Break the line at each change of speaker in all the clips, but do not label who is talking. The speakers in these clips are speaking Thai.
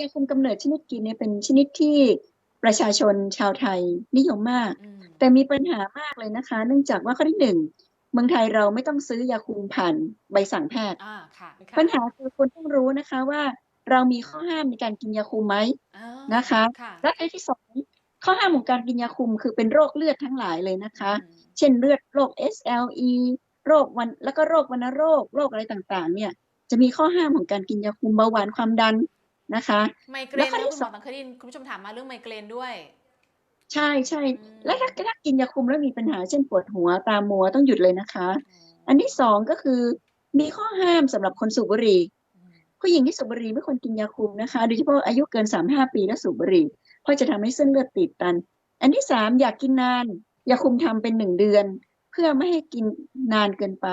ยาคุมกำเนิดชนิดกินเนี่ยเป็นชนิดที่ประชาชนชาวไทยนิยมมาก
อืม
แต่มีปัญหามากเลยนะคะ เนื่องจากว่าข้อที่หนึ่งเมืองไทยเราไม่ต้องซื้อยาคุมผ่านใบสั่งแพทย์
อ่าค่ะค่ะ
ปัญหาคือคุณต้องรู้นะคะว่าเรามีข้อห้ามในการกินยาคุมไหม
อ่า
นะคะ
ค่ะ
และอันที่สองข้อห้ามของการกินยาคุมคือเป็นโรคเลือดทั้งหลายเลยนะคะ
อืม
เช่นเลือดโรค SLE โรควันแล้วก็โรควัณโรคโรคอะไรต่างๆ เนี่ยจะมีข้อห้ามของการกินยาคุมเบาหวานความดัน นะคะ
ไมเกร
แล้ว
น
ข้อ
นะ
ที่
คุณห
ส
ม
อ
องตังเคยได้ยินคุณผู้ชมถามมาเรื่องไมเกรนด้วย
ใช่ใช่
อืม
และถ้าถ้ากินยาคุมแล้วมีปัญหาเช่นปวดหัวตามัวต้องหยุดเลยนะคะ อันที่สองก็คือมีข้อห้ามสำหรับคนสูบบุหรี่
อืม
ผู้หญิงที่สูบบุหรี่ไม่ควรกินยาคุมนะคะโดยเฉพาะอายุเกินสามห้าปีแล้วสูบบุหรี่เพราะจะทำให้เส้นเลือดตีบตัน อันที่สามอยากกินนานยาคุมทำเป็นหนึ่งเดือน เพื่อไม่ให้กินนานเกินไป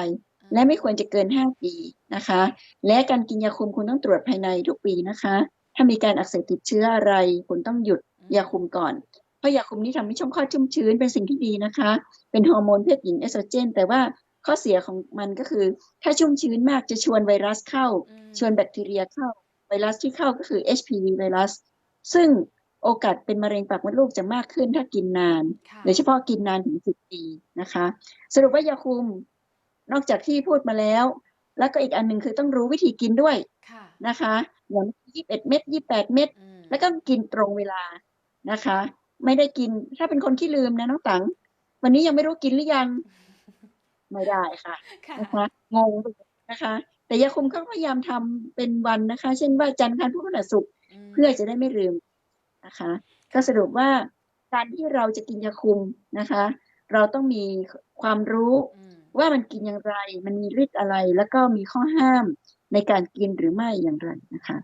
และไม่ควรจะเกินห้าปีนะคะ และการกินยาคุมคุณต้องตรวจภายในทุกปีนะคะ ถ้ามีการอักเสบติดเชื้ออะไร คุณต้องหยุดยาคุมก่อน เพราะยาคุมนี้ทำให้ช่องคลอดชุ่มชื้นเป็นสิ่งที่ดีนะคะ เป็นฮอร์โมนเพศหญิงเอสโตรเจน แต่ว่าข้อเสียของมันก็คือ ถ้าชุ่มชื้นมากจะชวนไวรัสเข้า
อืม
ชวนแบคทีเรียเข้า ไวรัสที่เข้าก็คือ HPV ไวรัส ซึ่งโอกาสเป็นมะเร็งปากมดลูกจะมากขึ้นถ้ากินนาน
ค่ะ
โดยเฉพาะกินนานถึงสิบปีนะคะ สรุปว่ายาคุม นอกจากที่พูดมาแล้ว แล้วก็อีกอันหนึ่งคือต้องรู้วิธีกินด้วย
ค่ะ
นะคะอย่างยี่สิบเอ็ดเม็ดยี่แปดเม็ด
อืม
แล้วก็กินตรงเวลานะคะ ไม่ได้กินถ้าเป็นคนที่ลืมนะน้องตังวันนี้ยังไม่รู้กินหรือยัง ไม่ได้ค่ะ
ค่ะ
นะคะงงไปหมดนะคะ แต่ยาคุมเขาพยายามทำเป็นวันนะคะ เช่นว่าจันทร์อังคารพุธพฤหัสศุกร์
ม
เพื่อจะได้ไม่ลืมนะคะ ก็สรุปว่าการที่เราจะกินยาคุมนะคะ เราต้องมีความรู้
อืม
ว่ามันกินอย่างไร มันมีฤทธิ์อะไร แล้วก็มีข้อห้ามในการกินหรือไม่อย่างไรนะคะ